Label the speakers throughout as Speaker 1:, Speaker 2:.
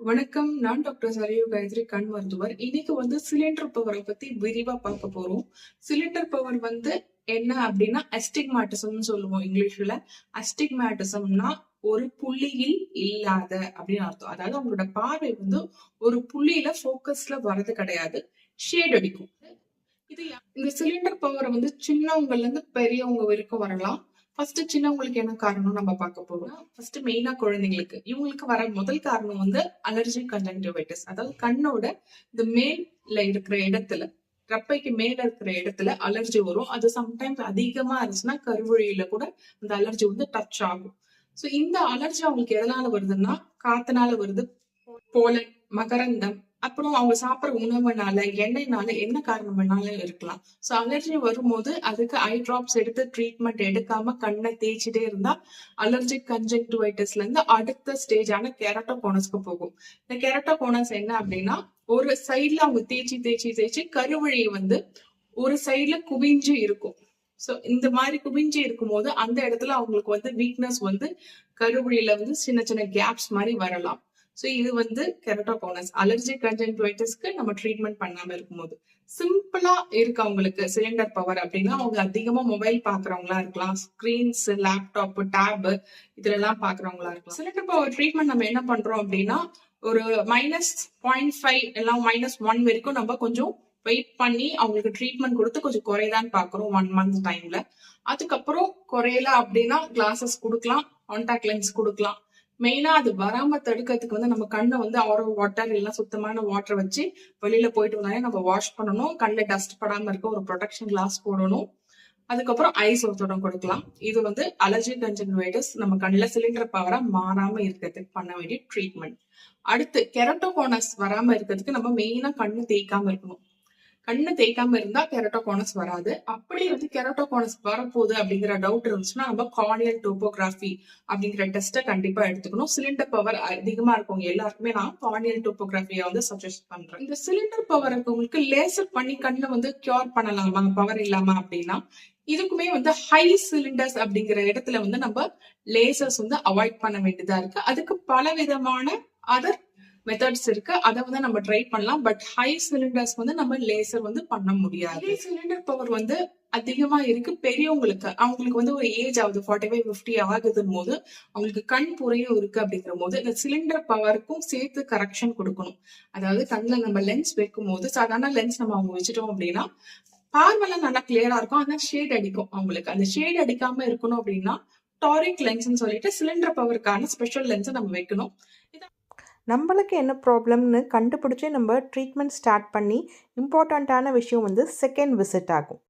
Speaker 1: வணக்கம் நான் டாக்டர் சரியு காயத்ரி கண் மருத்துவர். இன்னைக்கு வந்து சிலிண்டர் பவரை பத்தி விரிவா பார்க்க போறோம். சிலிண்டர் பவர் வந்து என்ன அப்படின்னா அஸ்டிக்மேட்டிசம்னு சொல்லுவோம் இங்கிலீஷ்ல. அஸ்டிக்மேட்டிசம்னா ஒரு புள்ளியில் இல்லாத அப்படின்னு அர்த்தம். அதாவது அவங்களோட பார்வை வந்து ஒரு புள்ளியில ஃபோக்கஸ்ல வர்றது கிடையாது. ஷேட் அடிக்கும். இது இந்த சிலிண்டர் பவர் வந்து சின்னவங்கல இருந்து பெரியவங்க வரைக்கும் வரலாம். ஃபர்ஸ்ட் சின்னவங்களுக்கு என்ன காரணம் நம்ம பார்க்க போறோம். ஃபர்ஸ்ட் மெயினா குழந்தைங்களுக்கு. இவங்களுக்கு வர முதல் காரணம் வந்து அலர்ஜி கன்ஜங்டிவைட்டிஸ் அதாவது கண்ணோட இந்த மேல்ல இருக்கிற இடத்துல ரப்பைக்கு மேல இருக்கிற இடத்துல அலர்ஜி வரும். அது சம்டைம்ஸ் அதிகமா இருந்துச்சுன்னா கருவழியில கூட அந்த அலர்ஜி வந்து டச் ஆகும். ஸோ இந்த அலர்ஜி அவங்களுக்கு எதனால வருதுன்னா காத்துனால வருது. போலன் மகரந்தம் அப்புறம் அவங்க சாப்பிட்ற உணவுனால எண்ணெய்னால என்ன காரணம் வேணாலும் இருக்கலாம். ஸோ அலர்ஜி வரும்போது அதுக்கு ஐ ட்ராப்ஸ் எடுத்து ட்ரீட்மெண்ட் எடுக்காம கண்ணை தேய்ச்சிட்டே இருந்தா அலர்ஜிக் கன்ஜங்டிவைட்டிஸ்ல இருந்து அடுத்த ஸ்டேஜான கெரட்டோகோனஸ்க்கு போகும். இந்த கெரட்டோகோனஸ் என்ன அப்படின்னா ஒரு சைட்ல அவங்க தேய்ச்சி தேய்ச்சி தேய்ச்சி கருவழி வந்து ஒரு சைட்ல குவிஞ்சு இருக்கும். ஸோ இந்த மாதிரி குவிஞ்சு இருக்கும்போது அந்த இடத்துல அவங்களுக்கு வந்து வீக்னஸ் வந்து கருவழியில வந்து சின்ன சின்ன கேப்ஸ் மாதிரி வரலாம். ஸோ இது வந்து கெரட்டோகோனஸ் அலர்ஜி கன்ஜென்டிவைட்டிஸ்க்கு நம்ம ட்ரீட்மெண்ட் பண்ணாம இருக்கும்போது. சிம்பிளா இருக்கு அவங்களுக்கு சிலிண்டர் பவர் அப்படின்னா அவங்க அதிகமா மொபைல் பாக்குறவங்களா இருக்கலாம். ஸ்கிரீன்ஸ் லேப்டாப் டேப் இதுலலாம் பார்க்குறவங்களா பாக்குறவங்களா இருக்கலாம். சிலிண்டர் பவர் ட்ரீட்மெண்ட் நம்ம என்ன பண்றோம் அப்படின்னா ஒரு மைனஸ் பாயிண்ட் ஃபைவ் எல்லாம் மைனஸ் ஒன் வரைக்கும் நம்ம கொஞ்சம் வெயிட் பண்ணி அவங்களுக்கு ட்ரீட்மெண்ட் கொடுத்து கொஞ்சம் குறையதான்னு பாக்குறோம் ஒன் மந்த் டைம்ல அதுக்கப்புறம் குறையல அப்படின்னா கிளாஸஸ் கொடுக்கலாம் கான்டாக்ட் லென்ஸ் கொடுக்கலாம். மெயினா அது வராம தடுக்கிறதுக்கு வந்து நம்ம கண்ணை வந்து ஆரோ வாட்டர் இல்லைன்னா சுத்தமான வாட்டர் வச்சு வெளியில போயிட்டு வந்தாலே நம்ம வாஷ் பண்ணணும். கண்ணில் டஸ்ட் படாம இருக்க ஒரு ப்ரொடெக்ஷன் கிளாஸ் போடணும். அதுக்கப்புறம் ஐஸ் ஒருத்தடம் கொடுக்கலாம். இது வந்து அலர்ஜி கன்ஜன்வைட்டஸ் நம்ம கண்ணில் சிலிண்டர் பவரா மாறாம இருக்கிறதுக்கு பண்ண வேண்டிய ட்ரீட்மெண்ட் அடுத்து கெரட்டோகோனஸ் வராம இருக்கிறதுக்கு நம்ம மெயினா கண்ணு தேய்க்காம இருக்கணும். கண்ணு தேய்க்காம இருந்தா கெரட்டோகோனஸ் வராது. அப்படி வந்து கெரட்டோகோனஸ் வரப்போகுது அப்படிங்கிற டவுட் இருந்துச்சுன்னா நம்ம கார்னியல் டோப்போகிராஃபி அப்படிங்கிற டெஸ்ட்டை கண்டிப்பா எடுத்துக்கணும். சிலிண்டர் பவர் அதிகமா இருக்கவங்க எல்லாருக்குமே நான் கார்னியல் டோப்போகிராஃபியை வந்து சஜஸ்ட் பண்றேன். இந்த சிலிண்டர் பவர் இருக்கவங்களுக்கு லேசர் பண்ணி கண்ணை வந்து கியூர் பண்ணலாமா? பவர் இல்லாம அப்படின்னா இதுக்குமே வந்து ஹை சிலிண்டர்ஸ் அப்படிங்கிற இடத்துல வந்து நம்ம லேசர்ஸ் வந்து அவாய்ட் பண்ண வேண்டியதா இருக்கு. அதுக்கு பல விதமான அதர் மெத்தட்ஸ் இருக்கு. அதை வந்து நம்ம ட்ரை பண்ணலாம். பட் ஹை சிலிண்டர்ஸ் வந்து நம்ம லேசர் வந்து பண்ண முடியாது. சிலிண்டர் பவர் வந்து அதிகமா இருக்கு. பெரியவங்களுக்கு அவங்களுக்கு வந்து ஒரு ஏஜ் ஆகுது. ஃபார்ட்டி ஃபைவ் ஃபிஃப்டி ஆகுதுன்னு போது அவங்களுக்கு கண் புறையும் இருக்கு அப்படிங்கிற போது இந்த சிலிண்டர் பவருக்கும் சேர்த்து கரெக்ஷன் கொடுக்கணும். அதாவது கண்ணில் நம்ம லென்ஸ் வைக்கும் போது சாதாரண லென்ஸ் நம்ம அவங்க வச்சுட்டோம் அப்படின்னா பார்வைலாம் நல்லா கிளியரா இருக்கும். ஆனா ஷேட் அடிக்கும் அவங்களுக்கு. அந்த ஷேட் அடிக்காம இருக்கணும் அப்படின்னா டாரிக் லென்ஸ்னு சொல்லிட்டு சிலிண்டர் பவருக்கான ஸ்பெஷல் லென்ஸை நம்ம வைக்கணும்.
Speaker 2: நம்மளுக்கு என்ன ப்ராப்ளம்னு கண்டுபிடிச்சி நம்ம ட்ரீட்மெண்ட் ஸ்டார்ட் பண்ணி இம்பார்ட்டண்ட்டான விஷயம் வந்து செகண்ட் விசிட் ஆகும்.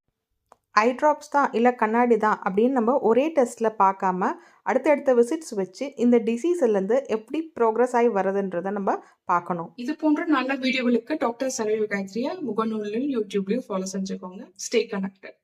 Speaker 2: ஐ ட்ராப்ஸ் தான் இல்லை கண்ணாடி தான் அப்படின்னு நம்ம ஒரே டெஸ்ட்டில் பார்க்காம அடுத்தடுத்த விசிட்ஸ் வச்சு இந்த டிசீஸ்லேருந்து எப்படி ப்ரோக்ரஸ் ஆகி வருதுன்றதை நம்ம பார்க்கணும்.
Speaker 1: இது போன்ற நல்ல வீடியோகளுக்கு டாக்டர் சரவி காயத்ரியா முகநூல்லையும் யூடியூப்லையும் ஃபாலோ செஞ்சுக்கோங்க. Stay connected